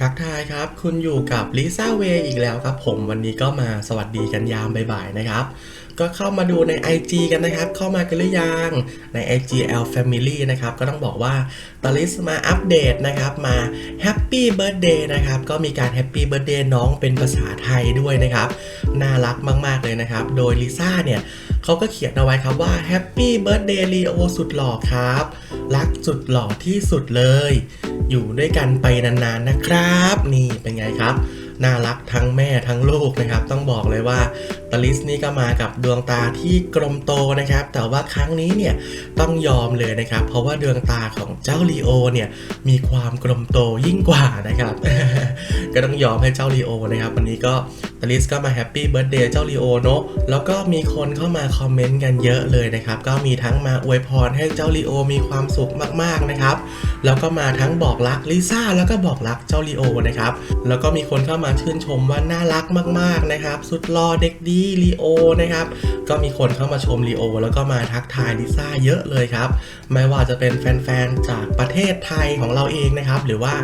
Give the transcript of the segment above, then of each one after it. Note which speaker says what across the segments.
Speaker 1: ทักทายครับ คุณอยู่กับลิซ่าเวอีกแล้วครับ ผมวันนี้ก็มาสวัสดีกันยามบ่ายๆนะครับ ก็เข้ามาดูใน IG กันนะครับ เข้ามากันหรือยังใน IG L Family นะครับ ก็ต้องบอกว่าตอลิสมาอัปเดตนะครับ มา Happy Birthday นะครับ ก็มีการ Happy Birthday น้องเป็นภาษาไทยด้วยนะครับ น่ารักมากๆเลยนะครับ โดยลิซ่าเนี่ย เขาก็เขียนเอาไว้ครับว่า Happy Birthday Leo สุดหล่อครับ รักสุดหล่อที่สุดเลย อยู่ด้วยกันไปนานๆนะครับ นี่เป็นไงครับน่ารักทั้งแม่ทั้งลูกนะครับ ต้องบอกเลยว่าตาลิสนี่ก็มากับดวงตาที่กลมโตนะครับ แต่ว่าครั้งนี้เนี่ยต้องยอมเลยนะครับ เพราะว่าดวงตาของเจ้าลีโอเนี่ยมีความกลมโตยิ่งกว่านะครับ ก็ต้องยอมให้เจ้าลีโอนะครับวันนี้ก็ตลิสก็มาแฮปปี้เบิร์ดเดย์เจ้าลีโอเนาะแล้วก็มีคนเข้ามาคอมเมนต์กันเยอะเลยนะครับ ก็มีทั้งมาอวยพรให้เจ้าลีโอมีความสุขมากๆนะครับแล้วก็มาทั้งบอกรักลิซ่าแล้วก็บอกรักเจ้าลีโอนะครับแล้วก็มีคนเข้ามาชื่นชมว่าน่ารักมากๆนะครับ สุดหล่อเด็กดีลีโอนะครับก็มีคนเข้ามาชมลีโอแล้วก็มาทักทายลิซ่าเยอะเลยครับไม่ว่าจะเป็นแฟนๆจากประเทศไทยของเราเองนะครับหรือว่า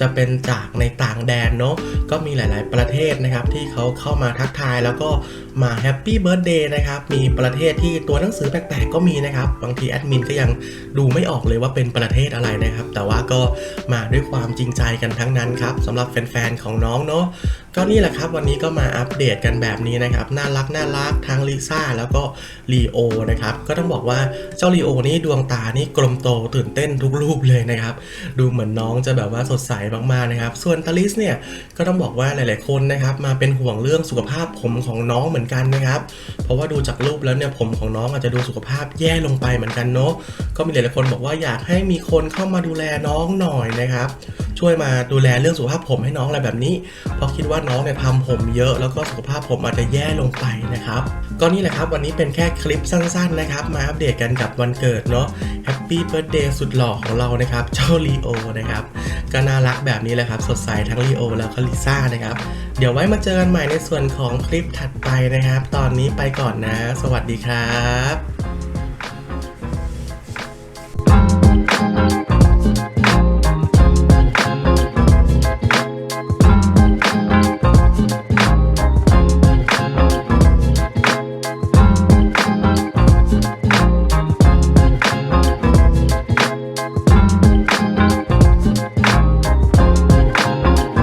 Speaker 1: จะเป็นจากในต่างแดนเนาะก็มีหลาย ๆ ประเทศนะครับที่เขาเข้ามาทักทายแล้วก็มาแฮปปี้เบิร์ดเดย์นะครับมีประเทศที่ตัวหนังสือแปลกๆก็มีนะครับบางทีแอดมินก็ยังดูไม่ออกเลยว่าเป็นประเทศอะไรนะครับแต่ว่าก็มาด้วยความจริงใจกันทั้งนั้นครับสำหรับแฟนๆของน้องเนาะก็นี่แหละครับวันนี้ก็มาอัปเดตกันแบบนี้นะครับน่ารักน่ารักทั้งลิซ่าแล้วก็ลีโอนะครับก็ต้องบอกว่าเจ้าลีโอนี่ดวงตานี่กลมโตตื่นเต้นทุกรูปเลยนะครับดูเหมือนน้องจะแบบว่าสดใสมากๆนะครับ ส่วนตาลิสเนี่ยก็ต้องบอกว่าหลาย ๆคนนะครับมาเป็นห่วงเรื่องสุขภาพผมของน้องเหมือนกันนะครับ เพราะว่าดูจากรูปแล้วเนี่ยผมของน้องอาจจะดูสุขภาพแย่ลงไปเหมือนกันเนาะก็มีหลายๆคนบอกว่าอยากให้มีคนเข้ามาดูแลน้องหน่อยนะครับ ช่วยมาดูแลเรื่องสุขภาพผมให้น้องอะไรแบบนี้ เพราะคิดว่าน้องเนี่ยทำผมเยอะแล้วก็สุขภาพผมอาจจะแย่ลงไปนะครับ ก็นี่แหละครับวันนี้เป็นแค่คลิปสั้นๆนะครับ มาอัปเดตกันกับวันเกิดเนาะแฮปปี้เบิร์ดเดย์สุดหล่อของเรานะครับเจ้าลีโอนะครับก็น่ารักแบบนี้แหละครับ สดใสทั้งลีโอแล้วก็ลิซ่านะครับเดี๋ยวไว้มาเจอกันใหม่ในส่วนของคลิปถัดไปนะครับ ตอนนี้ไปก่อนนะ สวัสดีครับ